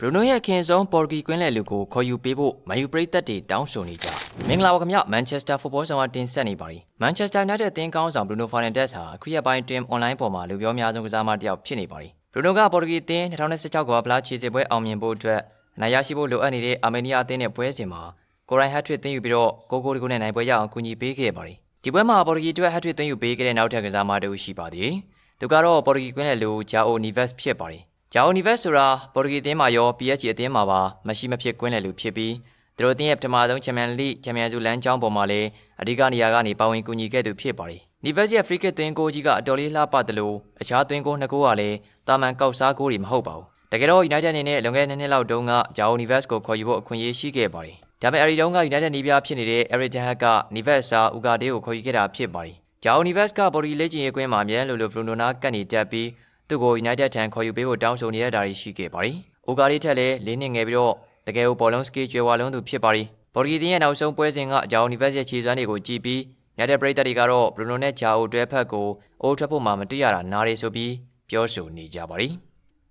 ဘရူနိုရဲ့ခင်ဆုံးပေါ်တူဂီကွင်းလက်လူကိုခေါ်ယူပေးဖို့မန်ယူပရိသတ်တွေတောင်းဆိုနေကြမင်္ဂလာပါခင်ဗျမန်ချက်စတာဖုတ်ဘောဆောင်ကတင်ဆက်နေပါပြီမန်ချက်စတာယူနိုက်တက်အသင်းကောင်းဆောင်ဘရူနိုဖာနန်ဒက်စ်ဟာအခုရက်ပိုင်းတွင်အွန်လိုင်းပေါ်မှာလူပြောများဆုံးကစားမတစ်ယောက်ဖြစ်နေပါပြီဘရူနိုကပေါ်တူဂီအသင်း2016ကမ္ဘာဖလားခြေစစ်ပွဲအောင်မြင်ဖို့အတွက်အနိုင်ရရှိဖို့လိုအပ်နေတဲ့အာမေးနီးယားအသင်းနဲ့ပွဲစဉ်မှာကိုရိုင်းဟတ်ထရစ်သိမ်းယူပြီးတော့ကိုကိုဒီကိုနဲ့နိုင်ပွဲရအောင်ကူညီပေးခဲ့ပါတယ်ဒီပွဲမှာပေါ်တူဂီအတွက်ဟတ်ထရစ်သိမ်းယူပေးခဲ့တဲ့နောက်ထပ်ကစားမတစ်ဦးရှိပါသေးတယ်သူကတော့ပေါ်တူဂီကွင်းလက်လူဂျာအိုနီဗက်စ်ဖြစ်ပါတယ် ဂျာအိုနီဗက်ဆိုတာပေါ်တူဂီအသင်းမှာရော PSG အသင်းမှာပါမရှိမဖြစ်ကွင်းလည်လူဖြစ်ပြီးသူတို့အသင်းရဲ့ပထမဆုံးချန်ပီယံလိချန်ပီယံဆုလမ်းကြောင်းပေါ်မှာလည်းအဓိကနေရာကနေပါဝင်ကူညီခဲ့သူဖြစ်ပါတယ်။နီဗက်ရဲ့ဖရီကစ်သွင်းကိုကြီးကအတော်လေးလှပတယ်လို့အခြားသွင်းကိုနှစ်ကိုကလည်းတာမန်ကောက်စားကိုတွေမဟုတ်ပါဘူး။တကယ်တော့ United အနေနဲ့လွန်ခဲ့တဲ့နှစ်နှစ်လောက်တုန်းကဂျာအိုနီဗက်ကိုခေါ်ယူဖို့အခွင့်အရေးရှိခဲ့ပါတယ်။ဒါပေမဲ့အဲဒီတုန်းက United နီးပြားဖြစ်နေတဲ့ Eric Ten Hag ကနီဗက်စာဥကာဒေးကိုခေါ်ယူခဲ့တာဖြစ်ပါတယ်။ဂျာအိုနီဗက်ကဘော်ဒီလေ့ကျင့်ရေးကွင်းမှာအမြဲလိုလိုဖလိုနိုနာကတ်နေတက်ပြီး သူ့ကို United ထံခေါ်ယူပေးဖို့တောင်းဆိုနေရတာတွေရှိခဲ့ပါတယ်။အိုဂါရီထက်လည်းလေးနှစ်ငယ်ပြီးတော့တကယ်ကိုဘောလုံးစကေးကျွဲဝါလုံးသူဖြစ်ပါတယ်။ဘော်ဒီတင်းရဲ့နောက်ဆုံးပွဲစဉ်ကဂျာအိုနီဗက်ရဲ့ခြေစွမ်းတွေကိုကြည့်ပြီးညတဲ့ပရိသတ်တွေကတော့ဘရူနိုနဲ့ဂျာအိုတွဲဖက်ကိုအိုးထွက်ဖို့မှမတွေ့ရတာနားရီဆိုပြီးပြောဆိုနေကြပါတယ်။